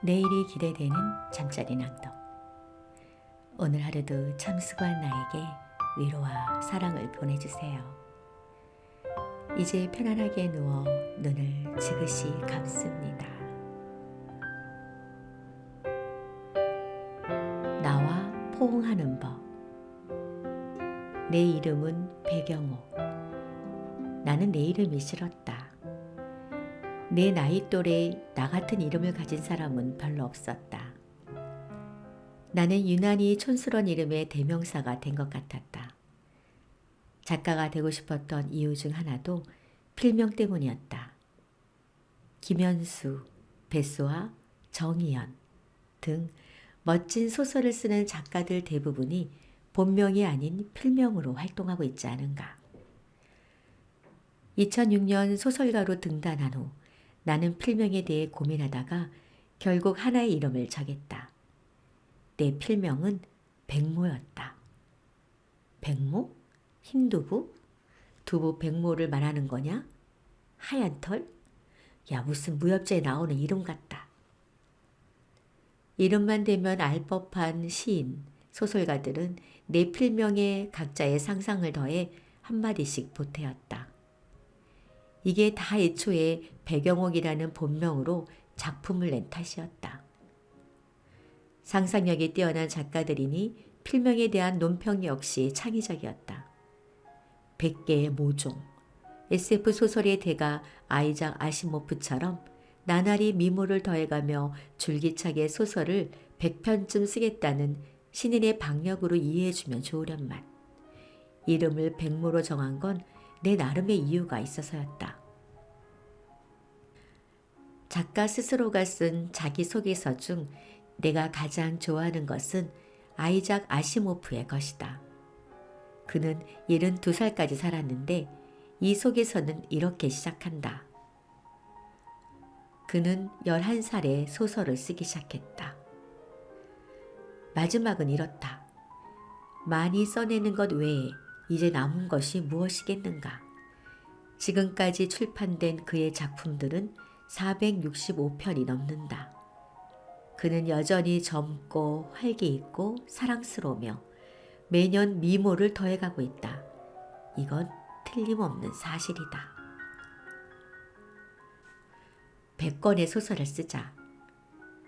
내일이 기대되는 잠자리 낭독. 오늘 하루도 참 수고한 나에게 위로와 사랑을 보내주세요. 이제 편안하게 누워 눈을 지그시 감습니다. 나와 포옹하는 법. 내 이름은 배경옥. 나는 내 이름이 싫었다. 내 나이 또래 나 같은 이름을 가진 사람은 별로 없었다. 나는 유난히 촌스러운 이름의 대명사가 된 것 같았다. 작가가 되고 싶었던 이유 중 하나도 필명 때문이었다. 김현수, 배수아, 정희연 등 멋진 소설을 쓰는 작가들 대부분이 본명이 아닌 필명으로 활동하고 있지 않은가. 2006년 소설가로 등단한 후 나는 필명에 대해 고민하다가 결국 하나의 이름을 정했다. 내 필명은 백모였다. 백모? 흰두부? 두부 백모를 말하는 거냐? 하얀 털? 야, 무슨 무협지에 나오는 이름 같다. 이름만 되면 알 법한 시인, 소설가들은 내 필명에 각자의 상상을 더해 한마디씩 보태었다. 이게 다 애초에 배경옥이라는 본명으로 작품을 낸 탓이었다. 상상력이 뛰어난 작가들이니 필명에 대한 논평 역시 창의적이었다. 100개의 모종, SF 소설의 대가 아이작 아시모프처럼 나날이 미모를 더해가며 줄기차게 소설을 100편쯤 쓰겠다는 신인의 박력으로 이해해주면 좋으련만. 이름을 백모로 정한 건 내 나름의 이유가 있어서였다. 작가 스스로가 쓴 자기소개서 중 내가 가장 좋아하는 것은 아이작 아시모프의 것이다. 그는 72살까지 살았는데 이 소개서는 이렇게 시작한다. 그는 11살에 소설을 쓰기 시작했다. 마지막은 이렇다. 많이 써내는 것 외에 이제 남은 것이 무엇이겠는가? 지금까지 출판된 그의 작품들은 465편이 넘는다. 그는 여전히 젊고 활기 있고 사랑스러우며 매년 미모를 더해가고 있다. 이건 틀림없는 사실이다. 100권의 소설을 쓰자.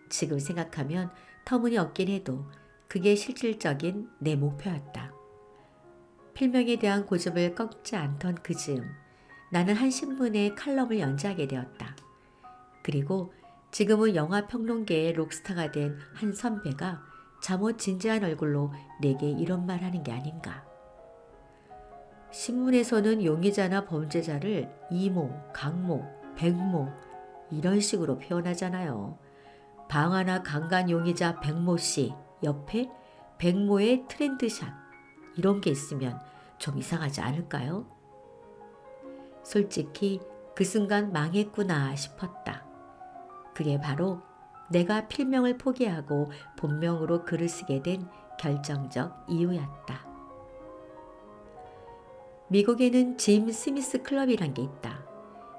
지금 생각하면 터무니없긴 해도 그게 실질적인 내 목표였다. 필명에 대한 고집을 꺾지 않던 그 즈음 나는 한 신문에 칼럼을 연재하게 되었다. 그리고 지금은 영화 평론계의 록스타가 된 한 선배가 잠옷 진지한 얼굴로 내게 이런 말 하는 게 아닌가. 신문에서는 용의자나 범죄자를 이모, 강모, 백모 이런 식으로 표현하잖아요. 방화나 강간 용의자 백모 씨 옆에 백모의 트렌드샷 이런 게 있으면 좀 이상하지 않을까요? 솔직히 그 순간 망했구나 싶었다. 그게 바로 내가 필명을 포기하고 본명으로 글을 쓰게 된 결정적 이유였다. 미국에는 짐 스미스 클럽이란 게 있다.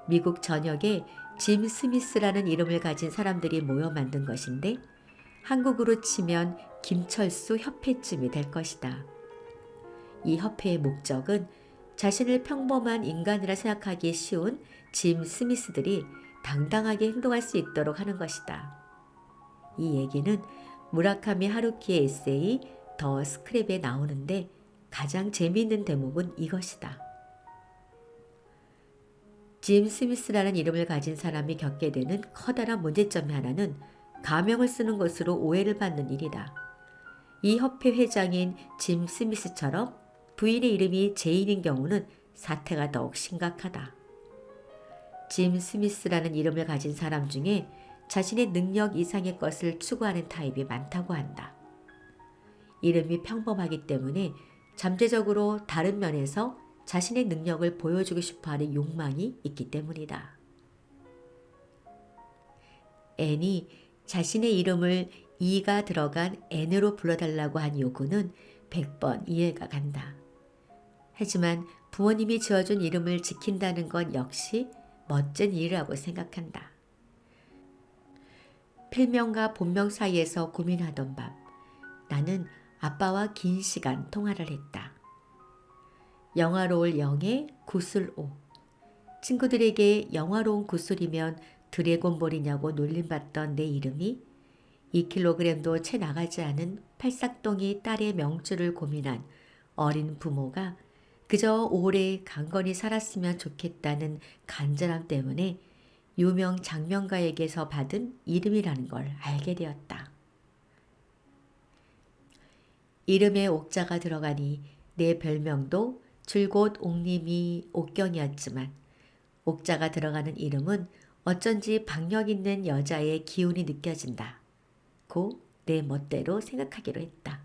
미국 전역에 짐 스미스라는 이름을 가진 사람들이 모여 만든 것인데 한국으로 치면 김철수 협회쯤이 될 것이다. 이 협회의 목적은 자신을 평범한 인간이라 생각하기 쉬운 짐 스미스들이 당당하게 행동할 수 있도록 하는 것이다. 이 얘기는 무라카미 하루키의 에세이 더 스크랩에 나오는데 가장 재미있는 대목은 이것이다. 짐 스미스라는 이름을 가진 사람이 겪게 되는 커다란 문제점 하나는 가명을 쓰는 것으로 오해를 받는 일이다. 이 협회 회장인 짐 스미스처럼 부인의 이름이 제인인 경우는 사태가 더욱 심각하다. 짐 스미스라는 이름을 가진 사람 중에 자신의 능력 이상의 것을 추구하는 타입이 많다고 한다. 이름이 평범하기 때문에 잠재적으로 다른 면에서 자신의 능력을 보여주고 싶어 하는 욕망이 있기 때문이다. 앤이 자신의 이름을 이가 들어간 N으로 불러달라고 한 요구는 100번 이해가 간다. 하지만 부모님이 지어준 이름을 지킨다는 건 역시 멋진 일이라고 생각한다. 필명과 본명 사이에서 고민하던 밤, 나는 아빠와 긴 시간 통화를 했다. 영화로울 영의 구슬 오. 친구들에게 영화로운 구슬이면 드래곤볼이냐고 놀림받던 내 이름이 2kg도 채 나가지 않은 팔싹동이 딸의 명줄을 고민한 어린 부모가 그저 오래 강건히 살았으면 좋겠다는 간절함 때문에 유명 장명가에게서 받은 이름이라는 걸 알게 되었다. 이름에 옥자가 들어가니 내 별명도 줄곧 옥님이 옥경이었지만 옥자가 들어가는 이름은 어쩐지 박력 있는 여자의 기운이 느껴진다. 고 내 멋대로 생각하기로 했다.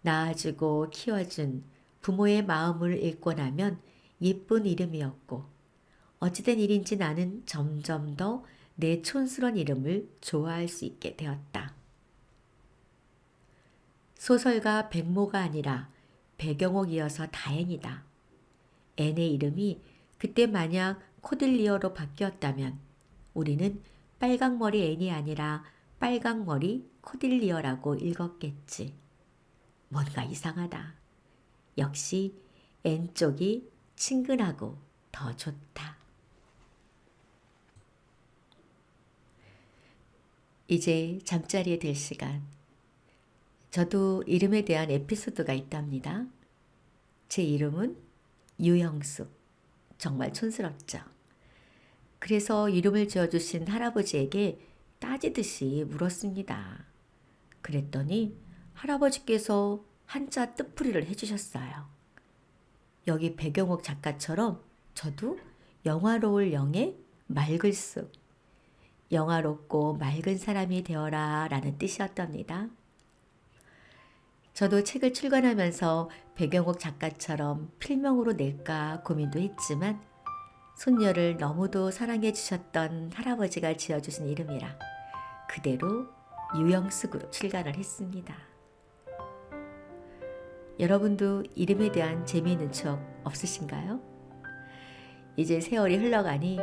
낳아주고 키워준 부모의 마음을 읽고 나면 예쁜 이름이었고 어찌된 일인지 나는 점점 더 내 촌스런 이름을 좋아할 수 있게 되었다. 소설가 백모가 아니라 배경옥이어서 다행이다. 앤의 이름이 그때 만약 코딜리어로 바뀌었다면 우리는 빨강머리 앤이 아니라 빨강머리 코딜리어라고 읽었겠지. 뭔가 이상하다. 역시 앤 쪽이 친근하고 더 좋다. 이제 잠자리에 들 시간. 저도 이름에 대한 에피소드가 있답니다. 제 이름은 유영숙. 정말 촌스럽죠. 그래서 이름을 지어주신 할아버지에게 따지듯이 물었습니다. 그랬더니 할아버지께서 한자 뜻풀이를 해주셨어요. 여기 배경옥 작가처럼 저도 영화로울 영의 맑을 쑥, 영화롭고 맑은 사람이 되어라 라는 뜻이었답니다. 저도 책을 출간하면서 배경옥 작가처럼 필명으로 낼까 고민도 했지만 손녀를 너무도 사랑해 주셨던 할아버지가 지어주신 이름이라 그대로 유영숙으로 출간을 했습니다. 여러분도 이름에 대한 재미있는 추억 없으신가요? 이제 세월이 흘러가니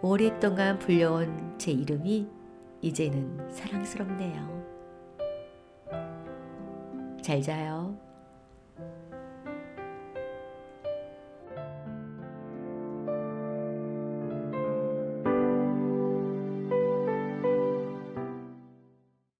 오랫동안 불려온 제 이름이 이제는 사랑스럽네요. 잘 자요.